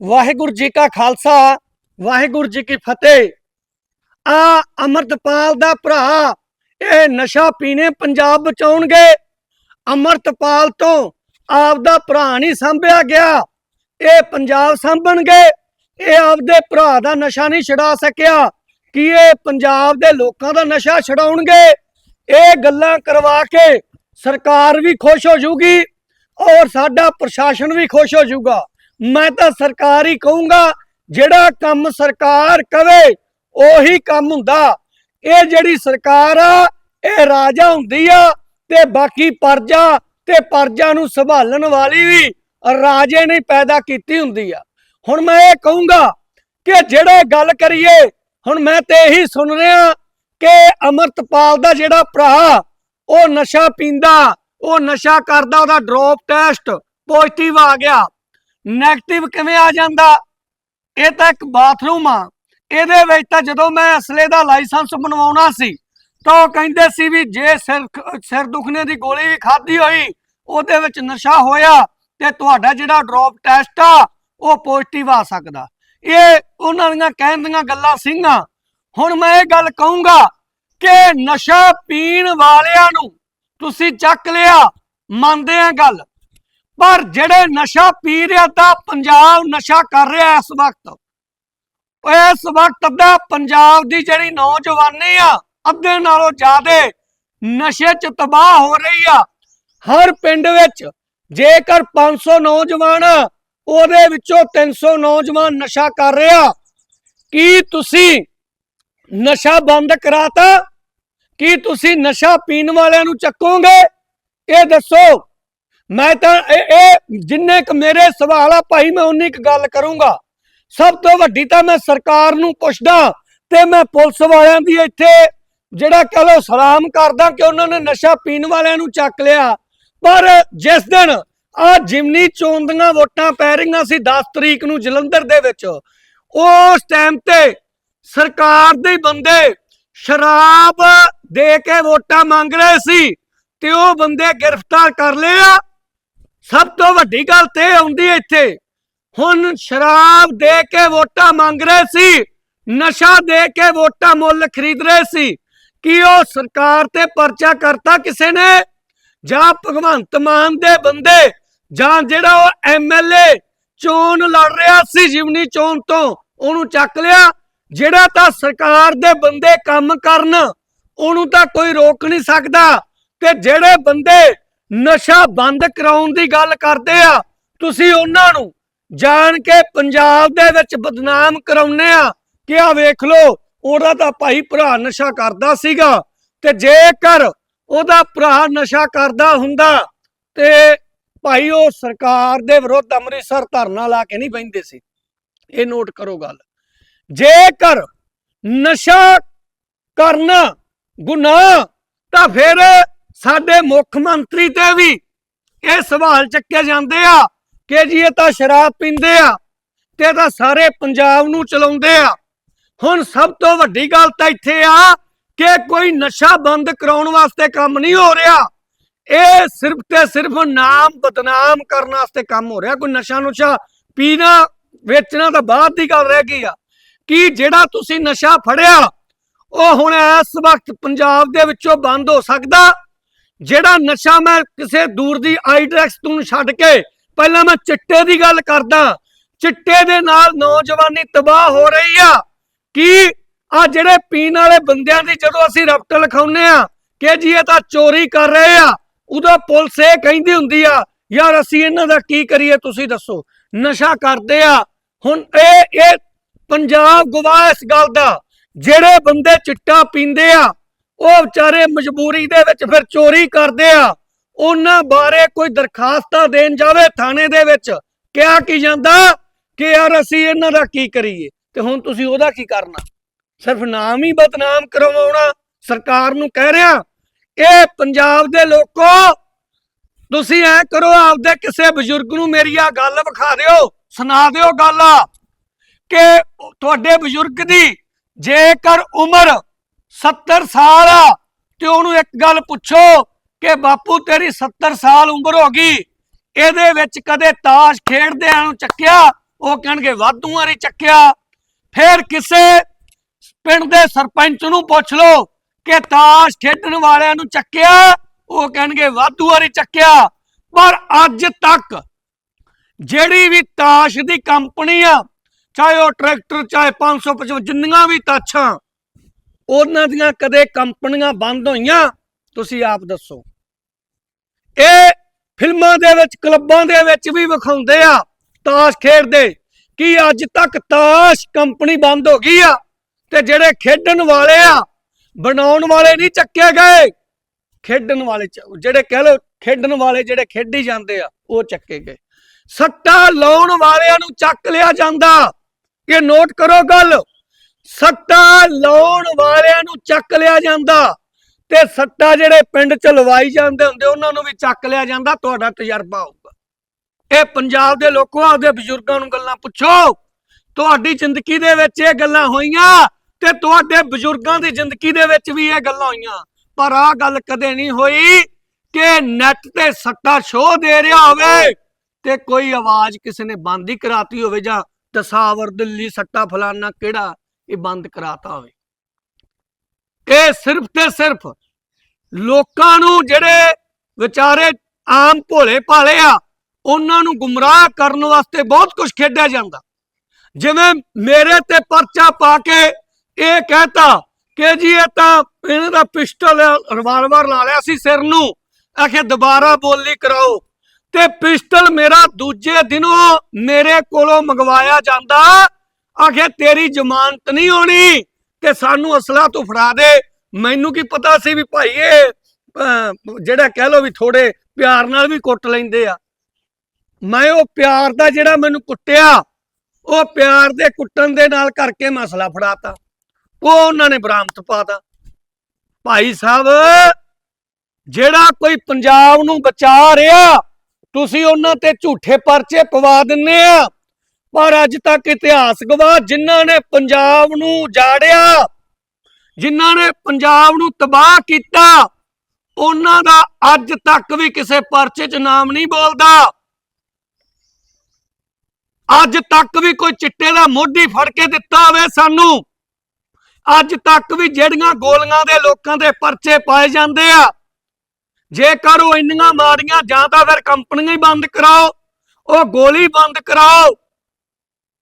ਵਾਹਿਗੁਰੂ ਜੀ ਕਾ ਖਾਲਸਾ, ਵਾਹਿਗੁਰੂ ਜੀ ਕੀ ਫਤਿਹ। ਆ ਅਮਰਤਪਾਲ ਦਾ ਭਰਾ, ਇਹ ਨਸ਼ਾ ਪੀਣੇ ਪੰਜਾਬ ਬਚਾਉਣਗੇ। ਅਮਰਤਪਾਲ ਤੋਂ ਆਪਦਾ ਭਰਾ ਨਹੀਂ ਸੰਭਿਆ ਗਿਆ। ਇਹ ਪੰਜਾਬ ਸੰਭਣਗੇ। ਇਹ ਆਪਦੇ ਭਰਾ ਦਾ ਨਸ਼ਾ ਨਹੀਂ ਛਡਾ ਸਕਿਆ। ਕਿ ਇਹ ਪੰਜਾਬ ਦੇ ਲੋਕਾਂ ਦਾ ਨਸ਼ਾ ਛਡਾਉਣਗੇ? ਇਹ ਗੱਲਾਂ ਕਰਵਾ ਕੇ ਸਰਕਾਰ ਵੀ ਖੁਸ਼ ਹੋ ਜੂਗੀ ਔਰ ਸਾਡਾ ਪ੍ਰਸ਼ਾਸਨ ਵੀ ਖੁਸ਼ ਹੋ ਜਾਊਗਾ ਮੈਂ ਤਾਂ ਸਰਕਾਰ ਹੀ ਕਹੂੰਗਾ, ਜਿਹੜਾ ਕੰਮ ਸਰਕਾਰ ਕਵੇ, ਉਹੀ ਕੰਮ ਹੁੰਦਾ। ਇਹ ਜਿਹੜੀ ਸਰਕਾਰ ਆ, ਇਹ ਰਾਜਾ ਹੁੰਦੀ ਆ ਤੇ ਬਾਕੀ ਪਰਜਾ ਤੇ ਪਰਜਾ ਨੂੰ ਸੰਭਾਲਣ ਵਾਲੀ ਵੀ ਰਾਜੇ ਨੇ ਪੈਦਾ ਕੀਤੀ ਹੁੰਦੀ ਆ। ਹੁਣ ਮੈਂ ਇਹ ਕਹੂੰਗਾ ਕਿ ਜਿਹੜੇ ਗੱਲ ਕਰੀਏ, ਹੁਣ ਮੈਂ ਤੇ ਇਹੀ ਸੁਣ ਰਿਹਾ ਕਿ ਅਮਰਤਪਾਲ ਦਾ ਜਿਹੜਾ ਭਰਾ, ਉਹ ਨਸ਼ਾ ਪੀਂਦਾ, ਉਹ ਨਸ਼ਾ ਕਰਦਾ, ਉਹਦਾ ਡ੍ਰੌਪ ਟੈਸਟ ਪੋਜ਼ਿਟਿਵ ਆ ਗਿਆ। 네ਗੇਟਿਵ ਕਿਵੇਂ ਆ ਜਾਂਦਾ? ਇਹ ਤਾਂ ਇੱਕ ਬਾਥਰੂਮ ਆ। ਇਹਦੇ ਵਿੱਚ ਤਾਂ ਜਦੋਂ ਮੈਂ ਅਸਲੇ ਦਾ ਲਾਇਸੈਂਸ ਬਣਵਾਉਣਾ ਸੀ, ਤਾਂ ਉਹ ਕਹਿੰਦੇ ਸੀ ਵੀ ਜੇ ਸਿਰ ਸਿਰ ਦੁਖਨੇ ਦੀ ਗੋਲੀ ਵੀ ਖਾਧੀ ਹੋਈ, ਉਹਦੇ ਵਿੱਚ ਨਸ਼ਾ ਹੋਇਆ ਤੇ ਤੁਹਾਡਾ ਜਿਹੜਾ ਡ੍ਰੌਪ ਟੈਸਟ ਆ, ਉਹ ਪੋਜ਼ਿਟਿਵ ਆ ਸਕਦਾ। ਇਹ ਉਹਨਾਂ ਦੀਆਂ ਕਹਿਣ ਦੀਆਂ ਗੱਲਾਂ ਸਿੰਘਾਂ ਹੁਣ ਮੈਂ ਇਹ ਗੱਲ ਕਹੂੰਗਾ ਕਿ ਨਸ਼ਾ ਪੀਣ ਵਾਲਿਆਂ ਨੂੰ ਤੁਸੀਂ ਚੱਕ ਲਿਆ। ਮੰਨਦੇ ਆ ਗੱਲ। ਪਰ ਜਿਹੜੇ ਨਸ਼ਾ ਪੀ ਰਿਹਾ ਤਾਂ ਪੰਜਾਬ ਨਸ਼ਾ ਕਰ ਰਿਹਾ ਇਸ ਵਕਤ। ਇਸ ਵਕਤ ਦਾ ਪੰਜਾਬ ਦੀ ਜਿਹੜੀ ਨੌਜਵਾਨੀ ਆ ਅੱਧੇ ਨਾਲੋਂ ਜ਼ਿਆਦੇ ਨਸ਼ੇ 'ਚ ਤਬਾਹ ਹੋ ਰਹੀ ਆ। ਹਰ ਪਿੰਡ ਵਿੱਚ ਜੇਕਰ 500 ਨੌਜਵਾਨ ਆ, ਉਹਦੇ ਵਿੱਚੋਂ 300 ਨੌਜਵਾਨ ਨਸ਼ਾ ਕਰ ਰਿਹਾ ਕੀ ਤੁਸੀਂ ਨਸ਼ਾ ਬੰਦ ਕਰਾਤਾ? ਕੀ ਤੁਸੀਂ ਨਸ਼ਾ ਪੀਣ ਵਾਲਿਆਂ ਨੂੰ ਚੱਕੋਗੇ? ਇਹ ਦੱਸੋ। ਮੈਂ ਤਾਂ ਇਹ ਇਹ ਜਿੰਨੇ ਕ ਮੇਰੇ ਸਵਾਲ ਆ ਭਾਈ, ਮੈਂ ਉਨੀ ਕ ਗੱਲ ਕਰੂੰਗਾ। ਸਭ ਤੋਂ ਵੱਡੀ ਤਾਂ ਮੈਂ ਸਰਕਾਰ ਨੂੰ ਪੁੱਛਦਾ ਤੇ ਮੈਂ ਪੁਲਿਸ ਵਾਲਿਆਂ ਦੀ ਇੱਥੇ ਜਿਹੜਾ ਕਹ ਲੋ ਸਲਾਮ ਕਰਦਾ ਕਿ ਉਹਨਾਂ ਨੇ ਨਸ਼ਾ ਪੀਣ ਵਾਲਿਆਂ ਨੂੰ ਚੱਕ ਲਿਆ। ਪਰ ਜਿਸ ਦਿਨ ਆ ਜਿਮਨੀ ਚੋਣ ਦੀਆਂ ਵੋਟਾਂ ਪੈ ਰਹੀਆਂ ਸੀ 10 ਤਰੀਕ ਨੂੰ ਜਲੰਧਰ ਦੇ ਵਿੱਚ, ਉਸ ਟਾਈਮ ਤੇ ਸਰਕਾਰ ਦੇ ਬੰਦੇ ਸ਼ਰਾਬ ਦੇ ਕੇ ਵੋਟਾਂ ਮੰਗ ਰਹੇ ਸੀ ਤੇ ਉਹ ਬੰਦੇ ਗ੍ਰਿਫਤਾਰ ਕਰ ਲਏ ਆ। ਸਭ ਤੋਂ ਵੱਡੀ ਗੱਲ ਤੇ ਆਉਂਦੀ ਹੈ ਇੱਥੇ। ਹੁਣ ਸ਼ਰਾਬ ਦੇ ਕੇ ਵੋਟਾਂ ਮੰਗ ਰਹੇ ਸੀ, ਨਸ਼ਾ ਦੇ ਕੇ ਵੋਟਾਂ ਮੁੱਲ ਖਰੀਦ ਰਹੇ ਸੀ। ਕੀ ਉਹ ਸਰਕਾਰ ਤੇ ਪਰਚਾ ਕਰਤਾ ਕਿਸੇ ਨੇ? ਜਾਂ ਭਗਵੰਤ ਮਾਨ ਦੇ ਬੰਦੇ, ਜਾਂ ਜਿਹੜਾ ਉਹ ਐਮਐਲਏ ਚੋਣ ਲੜ ਰਿਹਾ ਸੀ ਜਿਵਨੀ ਚੋਣ ਤੋਂ ਉਹਨੂੰ ਚੱਕ ਲਿਆ? ਜਿਹੜਾ ਤਾਂ ਸਰਕਾਰ ਦੇ ਬੰਦੇ ਕੰਮ ਕਰਨ, ਉਹਨੂੰ ਤਾਂ ਕੋਈ ਰੋਕ ਨਹੀਂ ਸਕਦਾ। ਤੇ ਜਿਹੜੇ ਬੰਦੇ ਨਸ਼ਾ ਬੰਦ ਕਰਾਉਣ ਦੀ ਗੱਲ ਕਰਦੇ ਆ। ਤੁਸੀਂ ਉਹਨਾਂ ਨੂੰ ਜਾਣ ਕੇ ਪੰਜਾਬ ਦੇ ਵਿੱਚ ਬਦਨਾਮ ਕਰਾਉਨੇ ਆ ਕਿ ਆ ਵੇਖ ਲਓ, ਉਹਦਾ ਤਾਂ ਭਾਈ ਭਰਾ ਨਸ਼ਾ ਕਰਦਾ ਸੀਗਾ ਤੇ ਜੇਕਰ ਉਹਦਾ ਭਰਾ ਨਸ਼ਾ ਕਰਦਾ ਹੁੰਦਾ ਤੇ ਭਾਈ ਉਹ ਸਰਕਾਰ ਦੇ ਵਿਰੁੱਧ ਅੰਮ੍ਰਿਤਸਰ ਧਰਨਾ ਲਾ ਕੇ ਨਹੀਂ ਬੈਂਦੇ ਸੀ। ਇਹ ਨੋਟ ਕਰੋ ਗੱਲ। ਜੇਕਰ ਨਸ਼ਾ ਕਰਨਾ ਗੁਨਾਹ, ਤਾਂ ਫਿਰ ਸਾਡੇ ਮੁੱਖ ਮੰਤਰੀ ਤੇ ਵੀ ਇਹ ਸਵਾਲ ਚੱਕੇ ਜਾਂਦੇ ਆ ਕਿ ਜੀ ਇਹ ਤਾਂ ਸ਼ਰਾਬ ਪੀਂਦੇ ਆ ਤੇ ਤਾਂ ਸਾਰੇ ਪੰਜਾਬ ਨੂੰ ਚਲਾਉਂਦੇ ਆ। ਹੁਣ ਸਭ ਤੋਂ ਵੱਡੀ ਗੱਲ ਤਾਂ ਇੱਥੇ ਆ ਕਿ ਕੋਈ ਨਸ਼ਾ ਬੰਦ ਕਰਾਉਣ ਵਾਸਤੇ ਕੰਮ ਨਹੀਂ ਹੋ ਰਿਹਾ। ਇਹ ਸਿਰਫ ਤੇ ਸਿਰਫ ਨਾਮ ਬਦਨਾਮ ਕਰਨ ਵਾਸਤੇ ਕੰਮ ਹੋ ਰਿਹਾ। ਕੋਈ ਨਸ਼ਾ ਨੁਸ਼ਾ ਪੀਣਾ, ਵੇਚਣਾ ਤਾਂ ਬਾਅਦ ਦੀ ਗੱਲ ਰਹਿ ਗਈ ਆ। ਕਿ ਜਿਹੜਾ ਤੁਸੀਂ ਨਸ਼ਾ ਫੜਿਆ, ਉਹ ਹੁਣ ਇਸ ਵਕਤ ਪੰਜਾਬ ਦੇ ਵਿੱਚੋਂ ਬੰਦ ਹੋ ਸਕਦਾ? ਜਿਹੜਾ ਨਸ਼ਾ ਮੈਂ ਕਿਸੇ ਦੂਰ ਦੀ ਆਈਡੈਕਸ ਤੋਂ ਛੱਡ ਕੇ ਪਹਿਲਾਂ ਮੈਂ ਚਿੱਟੇ ਦੀ ਗੱਲ ਕਰਦਾ, ਚਿੱਟੇ ਦੇ ਨਾਲ ਨੌਜਵਾਨੀ ਤਬਾਹ ਹੋ ਰਹੀ ਆ। ਕਿ ਆ ਜਿਹੜੇ ਪੀਣ ਵਾਲੇ ਬੰਦਿਆਂ ਦੀ ਜਦੋਂ ਅਸੀਂ ਰਫਟ ਲਿਖਾਉਨੇ ਆ ਕਿ ਜੀ ਇਹ ਤਾਂ ਚੋਰੀ ਕਰ ਰਹੇ ਆ, ਉਦੋਂ ਪੁਲਿਸ ਇਹ ਕਹਿੰਦੀ ਹੁੰਦੀ ਆ, ਯਾਰ ਅਸੀਂ ਇਹਨਾਂ ਦਾ ਕੀ ਕਰੀਏ ਤੁਸੀਂ ਦੱਸੋ। ਨਸ਼ਾ ਕਰਦੇ ਆ। ਹੁਣ ਇਹ ਇਹ ਪੰਜਾਬ ਗਵਾਹ ਇਸ ਗੱਲ ਦਾ, ਜਿਹੜੇ ਬੰਦੇ ਚਿੱਟਾ ਪੀਂਦੇ ਆ ਉਹ ਵਿਚਾਰੇ ਮਜਬੂਰੀ ਦੇ ਵਿੱਚ ਫਿਰ ਚੋਰੀ ਕਰਦੇ ਆ। ਉਹਨਾਂ ਬਾਰੇ ਕੋਈ ਦਰਖਾਸਤਾਂ ਦੇਣ ਜਾਵੇ ਥਾਣੇ ਦੇ ਵਿੱਚ। ਕਿਹਾ ਕੀ ਜਾਂਦਾ ਕਿ ਯਾਰ ਅਸੀਂ ਇਹਨਾਂ ਦਾ ਕੀ ਕਰੀਏ? ਤੇ ਹੁਣ ਤੁਸੀਂ ਉਹਦਾ ਕੀ ਕਰਨਾ? ਸਿਰਫ ਨਾਮ ਹੀ ਬਦਨਾਮ ਕਰਵਾਉਣਾ ਸਰਕਾਰ ਨੂੰ ਕਹਿ ਰਿਹਾ। ਇਹ ਪੰਜਾਬ ਦੇ ਲੋਕੋ, ਤੁਸੀਂ ਐ ਕਰੋ, ਆਪਦੇ ਕਿਸੇ ਬਜ਼ੁਰਗ ਨੂੰ ਮੇਰੀ ਆ ਗੱਲ ਵਿਖਾ ਦਿਓ, ਸੁਣਾ ਦਿਓ ਗੱਲ। ਕਿ ਤੁਹਾਡੇ ਬਜ਼ੁਰਗ ਦੀ ਜੇਕਰ ਉਮਰ 70 ਸਾਲ ਆ। ਤੇ ਉਹਨੂੰ ਇੱਕ ਗੱਲ ਪੁੱਛੋ ਕਿ ਬਾਪੂ, ਤੇਰੀ 70 ਸਾਲ ਉਮਰ ਹੋ ਗਈ। ਇਹਦੇ ਵਿੱਚ ਕਦੇ ਤਾਸ਼ ਖੇਡਦਿਆਂ ਨੂੰ ਚੱਕਿਆ? ਉਹ ਕਹਿਣਗੇ ਵਾਧੂ ਵਾਰੀ ਚੱਕਿਆ। ਫਿਰ ਕਿਸੇ ਪਿੰਡ ਦੇ ਸਰਪੰਚ ਨੂੰ ਪੁੱਛ ਲਓ ਕਿ ਤਾਸ਼ ਖੇਡਣ ਵਾਲਿਆਂ ਨੂੰ ਚੱਕਿਆ? ਉਹ ਕਹਿਣਗੇ ਵਾਧੂ ਵਾਰੀ ਚੱਕਿਆ। ਪਰ ਅੱਜ ਤੱਕ ਜਿਹੜੀ ਵੀ ਤਾਸ਼ ਦੀ ਕੰਪਨੀ ਆ, ਚਾਹੇ ਉਹ ਟਰੈਕਟਰ, ਚਾਹੇ 555 ਜਿੰਨੀਆਂ ਵੀ ਤਾਸ਼ਾਂ ਉਹਨਾਂ ਦੀਆਂ ਕਦੇ ਕੰਪਨੀਆਂ ਬੰਦ ਹੋਈਆਂ, ਤੁਸੀਂ ਆਪ ਦੱਸੋ। ਇਹ ਫਿਲਮਾਂ ਦੇ ਵਿੱਚ, ਕਲੱਬਾਂ ਦੇ ਵਿੱਚ ਵੀ ਵਿਖਾਉਂਦੇ ਆ, ਤਾਸ਼ ਖੇਡਦੇ, ਕੀ ਅੱਜ ਤੱਕ ਤਾਸ਼ ਕੰਪਨੀ ਬੰਦ ਹੋ ਗਈ ਆ, ਤੇ ਜਿਹੜੇ ਖੇਡਣ ਵਾਲੇ ਆ, ਬਣਾਉਣ ਵਾਲੇ ਨਹੀਂ ਚੱਕੇ ਗਏ। ਖੇਡਣ ਵਾਲੇ ਚ- ਜਿਹੜੇ ਕਹਿ ਲੋ ਖੇਡਣ ਵਾਲੇ ਜਿਹੜੇ ਖੇਡੀ ਜਾਂਦੇ ਆ, ਉਹ ਚੱਕੇ ਗਏ। ਸੱਟਾ ਲਾਉਣ ਵਾਲਿਆਂ ਨੂੰ ਚੱਕ ਲਿਆ ਜਾਂਦਾ। ਇਹ ਨੋਟ ਕਰੋ ਗੱਲ। ਸੱਟਾ ਲਾਉਣ ਵਾਲਿਆਂ ਨੂੰ ਚੱਕ ਲਿਆ ਜਾਂਦਾ ਤੇ ਸੱਟਾ ਜਿਹੜੇ ਪਿੰਡ ਚ ਲਵਾਈ ਜਾਂਦੇ ਹੁੰਦੇ, ਉਹਨਾਂ ਨੂੰ ਵੀ ਚੱਕ ਲਿਆ ਜਾਂਦਾ, ਤੁਹਾਡਾ ਤਜਰਬਾ ਹੋਊਗਾ। ਇਹ ਪੰਜਾਬ ਦੇ ਲੋਕੋ, ਆਪਦੇ ਬਜ਼ੁਰਗਾਂ ਨੂੰ ਗੱਲਾਂ ਪੁੱਛੋ। ਤੁਹਾਡੀ ਜ਼ਿੰਦਗੀ ਦੇ ਵਿੱਚ ਇਹ ਗੱਲਾਂ ਹੋਈਆਂ ਤੇ ਤੁਹਾਡੇ ਬਜ਼ੁਰਗਾਂ ਦੀ ਜ਼ਿੰਦਗੀ ਦੇ ਵਿੱਚ ਵੀ ਇਹ ਗੱਲਾਂ ਹੋਈਆਂ। ਪਰ ਆਹ ਗੱਲ ਕਦੇ ਨਹੀਂ ਹੋਈ ਕਿ ਨੈਟ ਤੇ ਸੱਟਾ ਸ਼ੋਅ ਦੇ ਰਿਹਾ ਹੋਵੇ ਤੇ ਕੋਈ ਆਵਾਜ਼ ਕਿਸੇ ਨੇ ਬੰਦ ਹੀ ਕਰਾਤੀ ਹੋਵੇ ਜਾਂ ਦਸਾਵਰ ਦਿੱਲੀ ਸੱਟਾ ਫਲਾਨਾ ਕਿਹੜਾ ਇਹ ਬੰਦ ਕਰਾਤਾ ਹੋਵੇ। ਇਹ ਸਿਰਫ ਤੇ ਸਿਰਫ ਲੋਕਾਂ ਨੂੰ ਜਿਹੜੇ ਵਿਚਾਰੇ ਆਮ ਭੋਲੇ ਭਾਲੇ ਆ, ਉਹਨਾਂ ਨੂੰ ਗੁੰਮਰਾਹ ਕਰਨ ਵਾਸਤੇ ਬਹੁਤ ਕੁਝ ਖੇਡਿਆ ਜਾਂਦਾ। ਜਿਵੇਂ ਮੇਰੇ ਤੇ ਪਰਚਾ ਪਾ ਕੇ ਇਹ ਕਹਤਾ ਕਿ ਜੀ ਇਹ ਤਾਂ ਇਹਨਾਂ ਦਾ ਪਿਸਟਲ ਰਿਵਾਲਵਰ ਲਾ ਲਿਆ ਸੀ ਸਿਰ ਨੂੰ। ਆਖੇ ਦੁਬਾਰਾ ਬੋਲੀ ਕਰਾਓ। ਤੇ ਪਿਸਟਲ ਮੇਰਾ ਦੂਜੇ ਦਿਨੋਂ ਮੇਰੇ ਕੋਲੋਂ ਮੰਗਵਾਇਆ ਜਾਂਦਾ। ਆਖਿਆ ਤੇਰੀ ਜ਼ਮਾਨਤ ਨਹੀਂ ਹੋਣੀ ਤੇ ਸਾਨੂੰ ਅਸਲਾ ਤੂੰ ਫੜਾ ਦੇ। ਮੈਨੂੰ ਕੀ ਪਤਾ ਸੀ ਵੀ ਭਾਈ ਇਹ ਜਿਹੜਾ ਕਹਿ ਲੋ ਵੀ ਥੋੜੇ ਪਿਆਰ ਨਾਲ ਵੀ ਕੁੱਟ ਲੈਂਦੇ ਆ। ਮੈਂ ਉਹ ਪਿਆਰ ਦਾ ਜਿਹੜਾ ਮੈਨੂੰ ਕੁੱਟਿਆ, ਉਹ ਪਿਆਰ ਦੇ ਕੁੱਟਣ ਦੇ ਨਾਲ ਕਰਕੇ ਮਸਲਾ ਫੜਾਤਾ। ਉਹ ਉਹਨਾਂ ਨੇ ਬਰਾਮਦ ਪਾਤਾ। ਭਾਈ ਸਾਹਿਬ, ਜਿਹੜਾ ਕੋਈ ਪੰਜਾਬ ਨੂੰ ਬਚਾ ਰਿਹਾ, ਤੁਸੀਂ ਉਹਨਾਂ ਤੇ ਝੂਠੇ ਪਰਚੇ ਪਵਾ ਦਿੰਨੇ ਆ। ਪਰ ਅੱਜ ਤੱਕ ਇਤਿਹਾਸ ਗਵਾਹ ਜਿਨ੍ਹਾਂ ਨੇ ਪੰਜਾਬ ਨੂੰ ਜਾੜਿਆ, ਜਿਨ੍ਹਾਂ ਨੇ ਪੰਜਾਬ ਨੂੰ ਤਬਾਹ ਕੀਤਾ, ਉਹਨਾਂ ਦਾ ਅੱਜ ਤੱਕ ਵੀ ਕਿਸੇ ਪਰਚੇ 'ਚ ਨਾਮ ਨਹੀਂ ਬੋਲਦਾ। ਅੱਜ ਤੱਕ ਵੀ ਕੋਈ ਚਿੱਟੇ ਦਾ ਮੋਢੀ ਫੜ ਕੇ ਦਿੱਤਾ ਹੋਵੇ ਸਾਨੂੰ। ਅੱਜ ਤੱਕ ਵੀ ਜਿਹੜੀਆਂ ਗੋਲੀਆਂ ਦੇ ਲੋਕਾਂ ਦੇ ਪਰਚੇ ਪਾਏ ਜਾਂਦੇ ਆ, ਜੇਕਰ ਉਹ ਇੰਨੀਆਂ ਮਾਰੀਆਂ ਜਾਂ ਤਾਂ ਫਿਰ ਕੰਪਨੀਆਂ ਹੀ ਬੰਦ ਕਰਾਓ, ਉਹ ਗੋਲੀ ਬੰਦ ਕਰਾਓ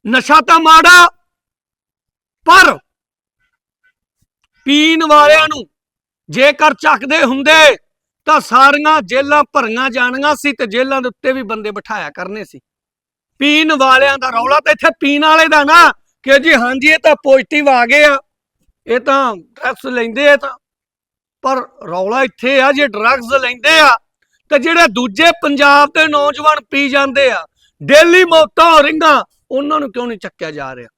ਨਸ਼ਾ ਤਾਂ ਮਾੜਾ, ਪਰ ਪੀਣ ਵਾਲਿਆਂ ਨੂੰ ਜੇਕਰ ਚੱਕਦੇ ਹੁੰਦੇ, ਤਾਂ ਸਾਰੀਆਂ ਜੇਲਾਂ ਭਰੀਆਂ ਜਾਣੀਆਂ ਸੀ ਤੇ ਜੇਲਾਂ ਦੇ ਉੱਤੇ ਵੀ ਬੰਦੇ ਬਿਠਾਇਆ ਕਰਨੇ ਸੀ। ਪੀਣ ਵਾਲਿਆਂ ਦਾ ਰੌਲਾ ਤਾਂ ਇੱਥੇ ਪੀਣ ਵਾਲੇ ਦਾ ਨਾ, ਕਿ ਜੀ ਹਾਂਜੀ, ਇਹ ਤਾਂ ਪੋਜ਼ਿਟਿਵ ਆ ਗਏ ਆ, ਇਹ ਤਾਂ ਡਰੱਗਸ ਲੈਂਦੇ ਆ ਤਾਂ। ਪਰ ਰੌਲਾ ਇੱਥੇ ਆ, ਜੇ ਡਰੱਗਸ ਲੈਂਦੇ ਆ, ਤੇ ਜਿਹੜੇ ਦੂਜੇ ਪੰਜਾਬ ਦੇ ਨੌਜਵਾਨ ਪੀ ਜਾਂਦੇ ਆ, ਡੇਲੀ ਮੌਤਾਂ ਹੋ ਰਹੀਆਂ ਉਹਨਾਂ ਨੂੰ ਕਿਉਂ ਨਹੀਂ ਚੱਕਿਆ ਜਾ ਰਿਹਾ?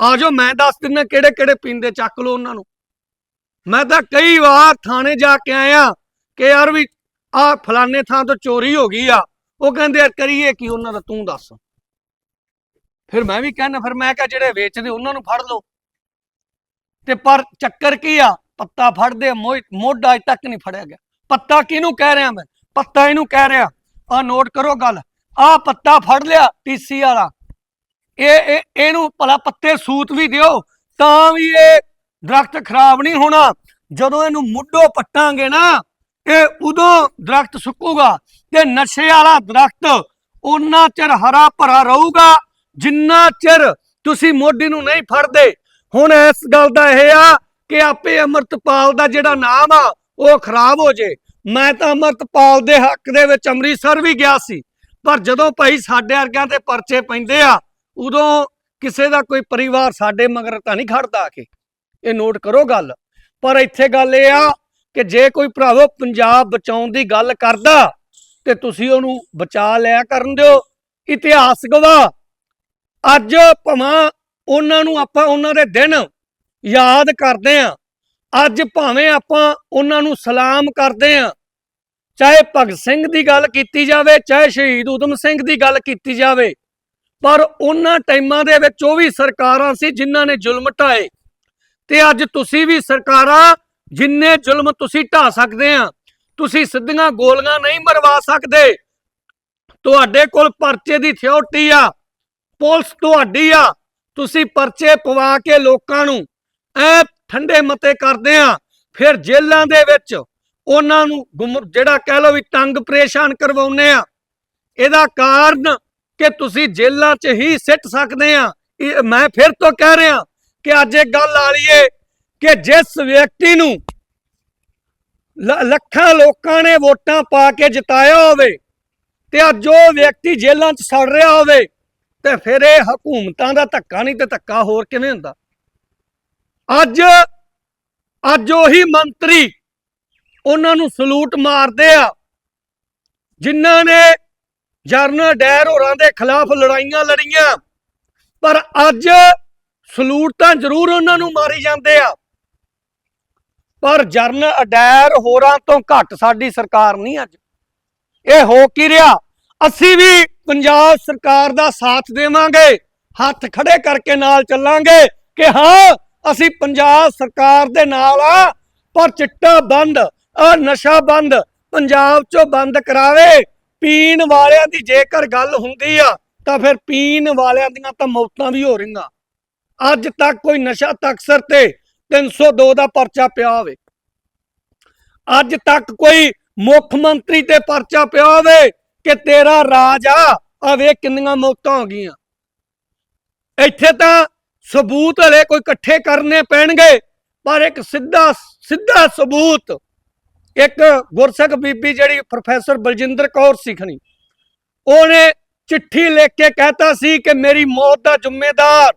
ਆ ਆਜੋ ਮੈਂ ਦੱਸ ਦਿੰਦਾ ਕਿਹੜੇ ਕਿਹੜੇ ਪੀਂਦੇ ਚੱਕ ਲਓ ਉਹਨਾਂ ਨੂੰ। ਮੈਂ ਤਾਂ ਕਈ ਵਾਰ ਥਾਣੇ ਜਾ ਕੇ ਆਇਆ ਕਿ ਯਾਰ ਵੀ ਆ ਫਲਾਣੇ ਥਾਂ ਤੋਂ ਚੋਰੀ ਹੋ ਗਈ ਆ। ਉਹ ਕਹਿੰਦੇ ਯਾਰ ਕਰੀਏ ਕੀ ਉਹਨਾਂ ਦਾ ਤੂੰ ਦੱਸ। ਫਿਰ ਮੈਂ ਵੀ ਕਹਿੰਦਾ ਫਿਰ ਮੈਂ ਕਿਹਾ ਜਿਹੜੇ ਵੇਚਦੇ ਉਹਨਾਂ ਨੂੰ ਫੜ ਲਓ। ਤੇ ਪਰ ਚੱਕਰ ਕੀ ਆ? ਪੱਤਾ ਫੜਦੇ ਆ, ਮੋਹ- ਮੋਢਾ ਅਜ ਤੱਕ ਨਹੀਂ ਫੜਿਆ ਗਿਆ। ਪੱਤਾ ਕਿਹਨੂੰ ਕਹਿ ਰਿਹਾ ਮੈਂ? ਪੱਤਾ ਇਹਨੂੰ ਕਹਿ ਰਿਹਾ। ਆ ਨੋਟ ਕਰੋ ਗੱਲ। ਆ ਪੱਤਾ ਫੜ ਲਿਆ ਟੀਸੀ ਵਾਲਾ। ਇਹ ਇਹ, ਇਹਨੂੰ ਭਲਾ ਪੱਤੇ ਸੂਤ ਵੀ ਦਿਓ, ਤਾਂ ਵੀ ਇਹ ਦਰਖਤ ਖਰਾਬ ਨਹੀਂ ਹੋਣਾ। ਜਦੋਂ ਇਹਨੂੰ ਮੁੱਢੋਂ ਪੱਟਾਂਗੇ ਨਾ, ਇਹ ਉਦੋਂ ਦਰਖਤ ਸੁੱਕੂਗਾ। ਤੇ ਨਸ਼ੇ ਵਾਲਾ ਦਰਖਤ ਉਹਨਾਂ ਚਿਰ ਹਰਾ ਭਰਾ ਰਹੂਗਾ, ਜਿੰਨਾ ਚਿਰ ਤੁਸੀਂ ਮੋਢੀ ਨੂੰ ਨਹੀਂ ਫੜਦੇ। ਹੁਣ ਇਸ ਗੱਲ ਦਾ ਇਹ ਆ ਕਿ ਆਪੇ ਅਮਰਤਪਾਲ ਦਾ ਜਿਹੜਾ ਨਾਮ ਆ, ਉਹ ਖਰਾਬ ਹੋ ਜੇ। ਮੈਂ ਤਾਂ ਅਮਰਤਪਾਲ ਦੇ ਹੱਕ ਦੇ ਵਿੱਚ ਅੰਮ੍ਰਿਤਸਰ ਵੀ ਗਿਆ ਸੀ। ਪਰ ਜਦੋਂ ਭਾਈ ਸਾਡੇ ਵਰਗਿਆਂ ਤੇ ਪਰਚੇ ਪੈਂਦੇ ਆ ਉਦੋਂ ਕਿਸੇ ਦਾ ਕੋਈ ਪਰਿਵਾਰ ਸਾਡੇ ਮਗਰ ਤਾਂ ਨਹੀਂ ਖੜਦਾ ਆ ਕੇ। ਇਹ ਨੋਟ ਕਰੋ ਗੱਲ। ਪਰ ਇੱਥੇ ਗੱਲ ਇਹ ਆ ਕਿ ਜੇ ਕੋਈ ਭਰਾਵੋ ਪੰਜਾਬ ਬਚਾਉਣ ਦੀ ਗੱਲ ਕਰਦਾ, ਤੇ ਤੁਸੀਂ ਉਹਨੂੰ ਬਚਾ ਲਿਆ ਕਰਨ ਦਿਓ। ਇਤਿਹਾਸ ਗਵਾ ਅੱਜ ਭਾਵੇਂ ਉਹਨਾਂ ਨੂੰ ਆਪਾਂ ਉਹਨਾਂ ਦੇ ਦਿਨ ਯਾਦ ਕਰਦੇ ਆ, ਅੱਜ ਭਾਵੇਂ ਆਪਾਂ ਉਹਨਾਂ ਨੂੰ ਸਲਾਮ ਕਰਦੇ ਆ, ਚਾਹੇ ਭਗਤ ਸਿੰਘ ਦੀ ਗੱਲ ਕੀਤੀ ਜਾਵੇ, ਚਾਹੇ ਸ਼ਹੀਦ ਊਧਮ ਸਿੰਘ ਦੀ ਗੱਲ ਕੀਤੀ ਜਾਵੇ ਪਰ ਉਹਨਾਂ ਟਾਈਮਾਂ ਦੇ ਵਿੱਚ ਉਹ ਵੀ ਸਰਕਾਰਾਂ ਸੀ ਜਿਨ੍ਹਾਂ ਨੇ ਜ਼ੁਲਮ ਢਾਏ। ਤੇ ਅੱਜ ਤੁਸੀਂ ਵੀ ਸਰਕਾਰਾਂ ਜਿੰਨੇ ਜ਼ੁਲਮ ਤੁਸੀਂ ਢਾ ਸਕਦੇ ਆ, ਤੁਸੀਂ ਸਿੱਧੀਆਂ ਗੋਲੀਆਂ ਨਹੀਂ ਮਰਵਾ ਸਕਦੇ। ਤੁਹਾਡੇ ਕੋਲ ਪਰਚੇ ਦੀ ਥਿਓਰਟੀ ਆ, ਪੁਲਿਸ ਤੁਹਾਡੀ ਆ, ਤੁਸੀਂ ਪਰਚੇ ਪਵਾ ਕੇ ਲੋਕਾਂ ਨੂੰ ਐ ਠੰਡੇ ਮਤੇ ਕਰਦੇ ਆ, ਫਿਰ ਜੇਲ੍ਹਾਂ ਦੇ ਵਿੱਚ ਉਹਨਾਂ ਨੂੰ ਜਿਹੜਾ ਕਹਿ ਲਓ ਵੀ ਤੰਗ ਪਰੇਸ਼ਾਨ ਕਰਵਾਉਨੇ ਆ। ਇਹਦਾ ਕਾਰਨ ਕਿ ਤੁਸੀਂ ਜੇਲ੍ਹਾਂ 'ਚ ਹੀ ਸਿੱਟ ਸਕਦੇ ਆ। ਮੈਂ ਫਿਰ ਤੋਂ ਕਹਿ ਰਿਹਾ ਕਿ ਅੱਜ ਇਹ ਗੱਲ ਆ ਲਈਏ ਕਿ ਜਿਸ ਵਿਅਕਤੀ ਨੂੰ ਲ- ਲੱਖਾਂ ਲੋਕਾਂ ਨੇ ਵੋਟਾਂ ਪਾ ਕੇ ਜਿਤਾਇਆ ਹੋਵੇ ਤੇ ਅੱਜ ਉਹ ਵਿਅਕਤੀ ਜੇਲ੍ਹਾਂ 'ਚ ਸੜ ਰਿਹਾ ਹੋਵੇ, ਤੇ ਫਿਰ ਇਹ ਹਕੂਮਤਾਂ ਦਾ ਧੱਕਾ ਨਹੀਂ ਤੇ ਧੱਕਾ ਹੋਰ ਕਿਵੇਂ ਹੁੰਦਾ? ਅੱਜ ਅੱਜ ਉਹੀ ਮੰਤਰੀ ਉਹਨਾਂ ਨੂੰ ਸਲੂਟ ਮਾਰਦੇ ਆ, ਜਿਨ੍ਹਾਂ ਨੇ ਜਰਨਲ ਡੈਰ ਹੋਰਾਂ ਦੇ ਖਿਲਾਫ ਲੜਾਈਆਂ ਲੜੀਆਂ। ਪਰ ਅੱਜ ਸਲੂਟ ਤਾਂ ਜ਼ਰੂਰ ਉਹਨਾਂ ਨੂੰ ਮਾਰੀ ਜਾਂਦੇ ਆ। ਪਰ ਜਰਨਲ ਅਡੈਰ ਹੋਰਾਂ ਤੋਂ ਘੱਟ ਸਾਡੀ ਸਰਕਾਰ ਨਹੀਂ ਅੱਜ। ਇਹ ਹੋ ਕੀ ਰਿਹਾ? ਅਸੀਂ ਵੀ ਪੰਜਾਬ ਸਰਕਾਰ ਦਾ ਸਾਥ ਦੇਵਾਂਗੇ, ਹੱਥ ਖੜੇ ਕਰਕੇ ਨਾਲ ਚੱਲਾਂਗੇ ਕਿ ਹਾਂ, ਅਸੀਂ ਪੰਜਾਬ ਸਰਕਾਰ ਦੇ ਨਾਲ ਆ, ਪਰ ਚਿੱਟਾ ਬੰਦ, ਆ ਨਸ਼ਾ ਬੰਦ ਪੰਜਾਬ ਚੋਂ ਬੰਦ ਕਰਾਵੇ। ਪੀਣ ਵਾਲਿਆਂ ਦੀ ਜੇਕਰ ਗੱਲ ਹੁੰਦੀ ਆ, ਤਾਂ ਫਿਰ ਪੀਣ ਵਾਲਿਆਂ ਦੀਆਂ ਤਾਂ ਮੌਤਾਂ ਵੀ ਹੋ ਰਹੀਆਂ। ਅੱਜ ਤੱਕ ਕੋਈ ਨਸ਼ਾ ਤਕਸਰ ਤੇ 302 ਦਾ ਪਰਚਾ ਪਿਆ ਹੋਵੇ। ਅੱਜ ਤੱਕ ਕੋਈ ਮੁੱਖ ਮੰਤਰੀ ਤੇ ਪਰਚਾ ਪਿਆ ਹੋਵੇ ਕਿ ਤੇਰਾ ਰਾਜ ਆ ਆ ਵੇਖ ਕਿੰਨੀਆਂ ਮੌਤਾਂ ਹੋ ਗਈਆਂ। ਇੱਥੇ ਤਾਂ ਸਬੂਤ ਹਲੇ ਕੋਈ ਇਕੱਠੇ ਕਰਨੇ ਪੈਣਗੇ, ਪਰ ਇੱਕ ਸਿੱਧਾ ਸਿੱਧਾ ਸਬੂਤ ਇੱਕ ਗੁਰਸਿੱਖ ਬੀਬੀ ਜਿਹੜੀ ਪ੍ਰੋਫੈਸਰ ਬਲਜਿੰਦਰ ਕੌਰ ਸਿੱਖਣੀ ਉਹਨੇ ਚਿੱਠੀ ਲਿਖ ਕੇ ਕਹਿਤਾ ਸੀ ਕਿ ਮੇਰੀ ਮੌਤ ਦਾ ਜ਼ਿੰਮੇਦਾਰ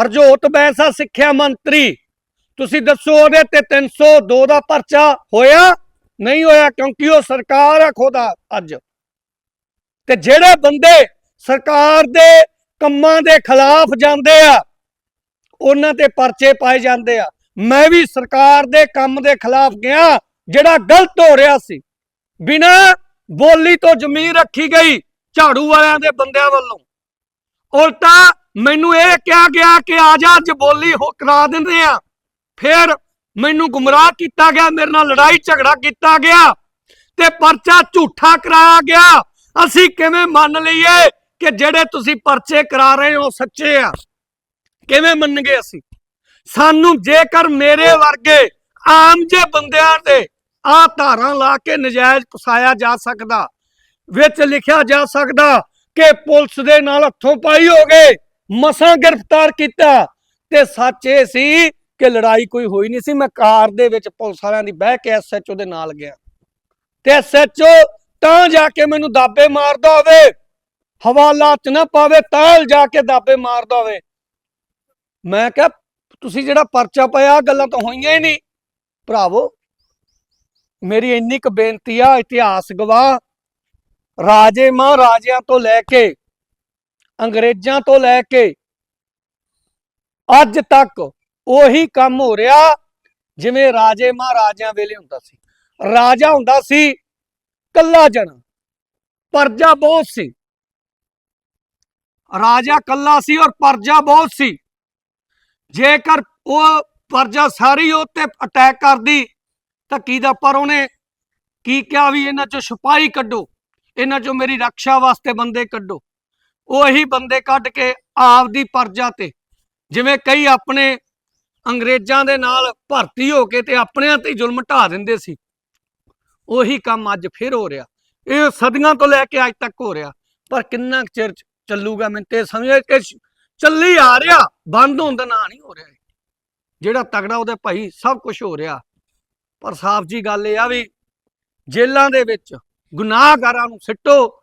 ਹਰਜੋਤ ਬੈਂਸਾ, ਸਿੱਖਿਆ ਮੰਤਰੀ। ਤੁਸੀਂ ਦੱਸੋ ਉਹਦੇ ਤੇ 302 ਦਾ ਪਰਚਾ ਹੋਇਆ? ਨਹੀਂ ਹੋਇਆ, ਕਿਉਂਕਿ ਉਹ ਸਰਕਾਰ ਆ ਖੁਦਾ ਅੱਜ। ਤੇ ਜਿਹੜੇ ਬੰਦੇ ਸਰਕਾਰ ਦੇ ਕੰਮਾਂ ਦੇ ਖਿਲਾਫ ਜਾਂਦੇ ਆ, ਉਹਨਾਂ ਤੇ ਪਰਚੇ ਪਾਏ ਜਾਂਦੇ ਆ। ਮੈਂ ਵੀ ਸਰਕਾਰ ਦੇ ਕੰਮ ਦੇ ਖਿਲਾਫ ਗਿਆ, ਜਿਹੜਾ ਗਲਤ ਹੋ ਰਿਹਾ ਸੀ। ਬਿਨਾ ਬੋਲੀ ਤੋਂ ਜ਼ਮੀਰ ਰੱਖੀ ਗਈ ਝਾੜੂ ਵਾਲਿਆਂ ਦੇ ਬੰਦਿਆਂ ਵੱਲੋਂ। ਉਲਟਾ ਮੈਨੂੰ ਇਹ ਕਿਹਾ ਗਿਆ ਕਿ ਆ ਜਾ, ਅੱਜ ਬੋਲੀ ਹੋ ਕਰਾ ਦਿੰਦੇ ਆ। ਫਿਰ ਮੈਨੂੰ ਗੁੰਮਰਾਹ ਕੀਤਾ ਗਿਆ, ਮੇਰੇ ਨਾਲ ਲੜਾਈ ਝਗੜਾ ਕੀਤਾ ਗਿਆ ਤੇ ਪਰਚਾ ਝੂਠਾ ਕਰਾਇਆ ਗਿਆ। ਅਸੀਂ ਕਿਵੇਂ ਮੰਨ ਲਈਏ ਕਿ ਜਿਹੜੇ ਤੁਸੀਂ ਪਰਚੇ ਕਰਾ ਰਹੇ ਹੋ ਸੱਚੇ ਆ? ਕਿਵੇਂ ਮੰਨਗੇ ਅਸੀਂ? ਸਾਨੂੰ ਜੇਕਰ ਮੇਰੇ ਵਰਗੇ ਆਮ ਜੇ ਬੰਦਿਆਂ ਤੇ ਆ ਧਾਰਾਂ ਲਾ ਕੇ ਨਜਾਇਜ਼ ਫਸਾਇਆ ਜਾ ਸਕਦਾ, ਵਿੱਚ ਲਿਖਿਆ ਜਾ ਸਕਦਾ ਕਿ ਪੁਲਿਸ ਦੇ ਨਾਲ ਹੱਥੋਂ ਪਾਈ ਹੋ ਗਏ ਮਸਾਂ ਗ੍ਰਿਫਤਾਰ ਕੀਤਾ ਤੇ ਸੱਚ ਇਹ ਸੀ ਕਿ ਲੜਾਈ ਕੋਈ ਹੋਈ ਨਹੀਂ ਸੀ। ਮੈਂ ਕਾਰ ਦੇ ਵਿੱਚ ਪੁਲਿਸ ਵਾਲਿਆਂ ਦੀ ਬਹਿ ਕੇ ਐਸਐਚਓ ਦੇ ਨਾਲ ਗਿਆ। ਤੇ ਐਸਐਚਓ ਤਾਂ ਜਾ ਕੇ ਮੈਨੂੰ ਦਾਬੇ ਮਾਰਦਾ ਹੋਵੇ ਹਵਾਲਾ ਚ ਨਾ ਪਾਵੇ, ਤਾਂ ਜਾ ਕੇ ਦਾਬੇ ਮਾਰਦਾ ਹੋਵੇ। ਮੈਂ ਕਿਹਾ ਤੁਸੀਂ ਜਿਹੜਾ ਪਰਚਾ ਪਾਇਆ, ਆਹ ਗੱਲਾਂ ਤਾਂ ਹੋਈਆਂ ਹੀ ਨਹੀਂ। ਭਰਾਵੋ, ਮੇਰੀ ਇੰਨੀ ਕੁ ਬੇਨਤੀ ਆ, ਇਤਿਹਾਸ ਗਵਾਹ, ਰਾਜੇ ਮਹਾਰਾਜਿਆਂ ਤੋਂ ਲੈ ਕੇ, ਅੰਗਰੇਜ਼ਾਂ ਤੋਂ ਲੈ ਕੇ, ਅੱਜ ਤੱਕ ਉਹੀ ਕੰਮ ਹੋ ਰਿਹਾ ਜਿਵੇਂ ਰਾਜੇ ਮਹਾਰਾਜਿਆਂ ਵੇਲੇ ਹੁੰਦਾ ਸੀ। ਰਾਜਾ ਹੁੰਦਾ ਸੀ, ਕੱਲਾ ਜਣਾ, ਪਰਜਾ ਬਹੁਤ ਸੀ। ਰਾਜਾ ਕੱਲਾ ਸੀ ਔਰ ਪਰਜਾ ਬਹੁਤ ਸੀ। ਜੇਕਰ ਉਹ ਪਰਜਾ ਸਾਰੀ ਉਹ ਤੇ ਅਟੈਕ ਕਰਦੀ ਧੱਕੀ ਦਾ ਪਰ ਉਹਨੇ ਕੀ ਕਿਹਾ ਵੀ ਇਹਨਾਂ ਚੋਂ ਸਿਪਾਹੀ ਕੱਢੋ, ਇਹਨਾਂ ਚੋਂ ਮੇਰੀ ਰੱਖਿਆ ਵਾਸਤੇ ਬੰਦੇ ਕੱਢੋ। ਉਹੀ ਬੰਦੇ ਕੱਢ ਕੇ ਆਪਦੀ ਪਰਜਾ ਤੇ, ਜਿਵੇਂ ਕਈ ਆਪਣੇ ਅੰਗਰੇਜ਼ਾਂ ਦੇ ਨਾਲ ਭਰਤੀ ਹੋ ਕੇ ਤੇ ਆਪਣਿਆਂ ਤੇ ਜ਼ੁਲਮ ਢਾ ਦਿੰਦੇ ਸੀ। ਉਹੀ ਕੰਮ ਅੱਜ ਫਿਰ ਹੋ ਰਿਹਾ। ਇਹ ਸਦੀਆਂ ਤੋਂ ਲੈ ਕੇ ਅੱਜ ਤੱਕ ਹੋ ਰਿਹਾ। ਪਰ ਕਿੰਨਾ ਕੁ ਚਿਰ ਚੱਲੂਗਾ, ਮੈਨੂੰ ਤੇ ਸਮਝ ਕੇ ਚੱਲੀ ਆ ਰਿਹਾ। ਬੰਦ ਹੋਣ ਦਾ ਨਾਂ ਨਹੀਂ ਹੋ ਰਿਹਾ ਜਿਹੜਾ ਤਗੜਾ ਉਹਦੇ ਭਾਈ ਸਭ ਕੁਝ ਹੋ ਰਿਹਾ। ਪਰ ਸਾਫ਼ ਜੀ ਗੱਲ ਇਹ ਆ ਵੀ ਜੇਲਾਂ ਦੇ ਵਿੱਚ ਗੁਨਾਹਗਾਰਾਂ ਨੂੰ ਸਿੱਟੋ,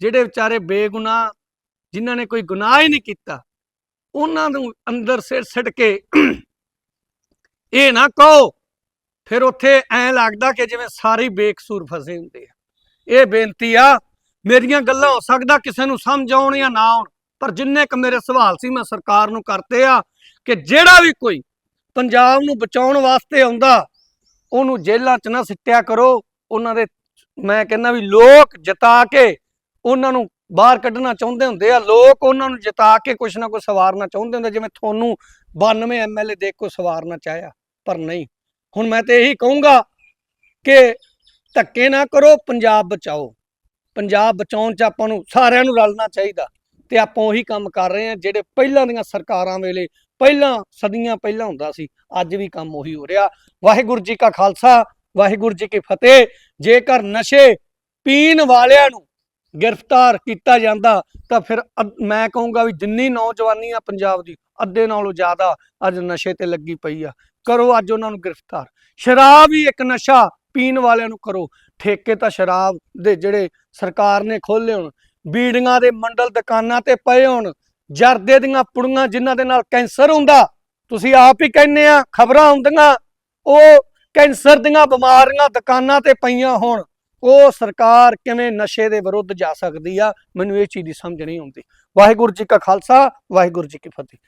ਜਿਹੜੇ ਵਿਚਾਰੇ ਬੇਗੁਨਾਹ, ਜਿਨ੍ਹਾਂ ਨੇ ਕੋਈ ਗੁਨਾਹ ਹੀ ਨਹੀਂ ਕੀਤਾ, ਉਹਨਾਂ ਨੂੰ ਅੰਦਰ ਸਿਰ ਸਿੱਟ ਕੇ ਇਹ ਨਾ ਕਹੋ, ਫਿਰ ਉੱਥੇ ਐਂ ਲੱਗਦਾ ਕਿ ਜਿਵੇਂ ਸਾਰੇ ਬੇਕਸੂਰ ਫਸੇ ਹੁੰਦੇ ਆ। ਇਹ ਬੇਨਤੀ ਆ, ਮੇਰੀਆਂ ਗੱਲਾਂ ਹੋ ਸਕਦਾ ਕਿਸੇ ਨੂੰ ਸਮਝ ਆਉਣ ਜਾਂ ਨਾ ਆਉਣ। ਪਰ ਜਿੰਨੇ ਕ ਮੇਰੇ ਸਵਾਲ ਸੀ ਮੈਂ ਸਰਕਾਰ ਨੂੰ ਕਰਤੇ ਆ ਕਿ ਜਿਹੜਾ ਵੀ ਕੋਈ ਪੰਜਾਬ ਨੂੰ ਬਚਾਉਣ ਵਾਸਤੇ ਆਉਂਦਾ, ਉਹਨੂੰ ਜੇਲ੍ਹਾਂ 'ਚ ਨਾ ਸਿੱਟਿਆ ਕਰੋ। ਉਹਨਾਂ ਦੇ ਮੈਂ ਕਹਿੰਦਾ ਵੀ ਲੋਕ ਜਿਤਾ ਕੇ ਉਹਨਾਂ ਨੂੰ ਬਾਹਰ ਕੱਢਣਾ ਚਾਹੁੰਦੇ ਹੁੰਦੇ ਆ। ਲੋਕ ਉਹਨਾਂ ਨੂੰ ਜਿਤਾ ਕੇ ਕੁਛ ਨਾ ਕੁਛ ਸਵਾਰਨਾ ਚਾਹੁੰਦੇ ਹੁੰਦੇ ਜਿਵੇਂ ਤੁਹਾਨੂੰ 92 ਐਮਐਲਏ ਦੇਖ ਕੋ ਸਵਾਰਨਾ ਚਾਹਿਆ, ਪਰ ਨਹੀਂ। ਹੁਣ ਮੈਂ ਤੇ ਇਹੀ ਕਹੂੰਗਾ ਕਿ ਧੱਕੇ ਨਾ ਕਰੋ, ਪੰਜਾਬ ਬਚਾਓ। ਪੰਜਾਬ ਬਚਾਉਣ 'ਚ ਆਪਾਂ ਨੂੰ ਸਾਰਿਆਂ ਨੂੰ ਰਲਣਾ ਚਾਹੀਦਾ। ਤੇ ਆਪਾਂ ਉਹੀ ਕੰਮ ਕਰ ਰਹੇ ਹਾਂ ਜਿਹੜੇ ਪਹਿਲਾਂ ਦੀਆਂ ਸਰਕਾਰਾਂ ਵੇਲੇ, ਪਹਿਲਾਂ, ਸਦੀਆਂ ਪਹਿਲਾਂ ਹੁੰਦਾ ਸੀ, ਅੱਜ ਵੀ ਕੰਮ ਉਹੀ ਹੋ ਰਿਹਾ। ਵਾਹਿਗੁਰੂ ਜੀ ਕਾ ਖਾਲਸਾ, ਵਾਹਿਗੁਰੂ ਜੀ ਕੀ ਫਤਿਹ। ਜੇਕਰ ਨਸ਼ੇ ਪੀਣ ਵਾਲਿਆਂ ਨੂੰ ਗ੍ਰਿਫਤਾਰ ਕੀਤਾ ਜਾਂਦਾ, ਤਾਂ ਫਿਰ ਅੱਧ- ਮੈਂ ਕਹੂੰਗਾ ਵੀ ਜਿੰਨੀ ਨੌਜਵਾਨੀ ਆ ਪੰਜਾਬ ਦੀ, ਅੱਧੇ ਨਾਲੋਂ ਜ਼ਿਆਦਾ ਅੱਜ ਨਸ਼ੇ ਤੇ ਲੱਗੀ ਪਈ ਆ। ਕਰੋ ਅੱਜ ਉਹਨਾਂ ਨੂੰ ਗ੍ਰਿਫਤਾਰ। ਸ਼ਰਾਬ ਹੀ ਇੱਕ ਨਸ਼ਾ, ਪੀਣ ਵਾਲਿਆਂ ਨੂੰ ਕਰੋ। ਠੇਕੇ ਤਾਂ ਸ਼ਰਾਬ ਦੇ ਜਿਹੜੇ ਸਰਕਾਰ ਨੇ ਖੋਲ੍ਹੇ ਹੋਣ ਬੀੜੀਆਂ ਦੇ ਮੰਡਲ ਦੁਕਾਨਾਂ ਤੇ ਪਏ ਹੋਣ, ਜਰਦੇ ਦੀਆਂ ਪੁੜੀਆਂ ਜਿਨ੍ਹਾਂ ਦੇ ਨਾਲ ਕੈਂਸਰ ਹੁੰਦਾ, ਤੁਸੀਂ ਆਪ ਹੀ ਕਹਿੰਦੇ ਆ, ਖਬਰਾਂ ਆਉਂਦੀਆਂ, ਉਹ ਕੈਂਸਰ ਦੀਆਂ ਬਿਮਾਰੀਆਂ ਦੁਕਾਨਾਂ ਤੇ ਪਈਆਂ ਹੋਣ, ਉਹ ਸਰਕਾਰ ਕਿਵੇਂ ਨਸ਼ੇ ਦੇ ਵਿਰੁੱਧ ਜਾ ਸਕਦੀ ਆ? ਮੈਨੂੰ ਇਹ ਚੀਜ਼ ਦੀ ਸਮਝ ਨਹੀਂ ਆਉਂਦੀ। ਵਾਹਿਗੁਰੂ ਜੀ ਕਾ ਖਾਲਸਾ, ਵਾਹਿਗੁਰੂ ਜੀ ਕੀ ਫਤਿਹ।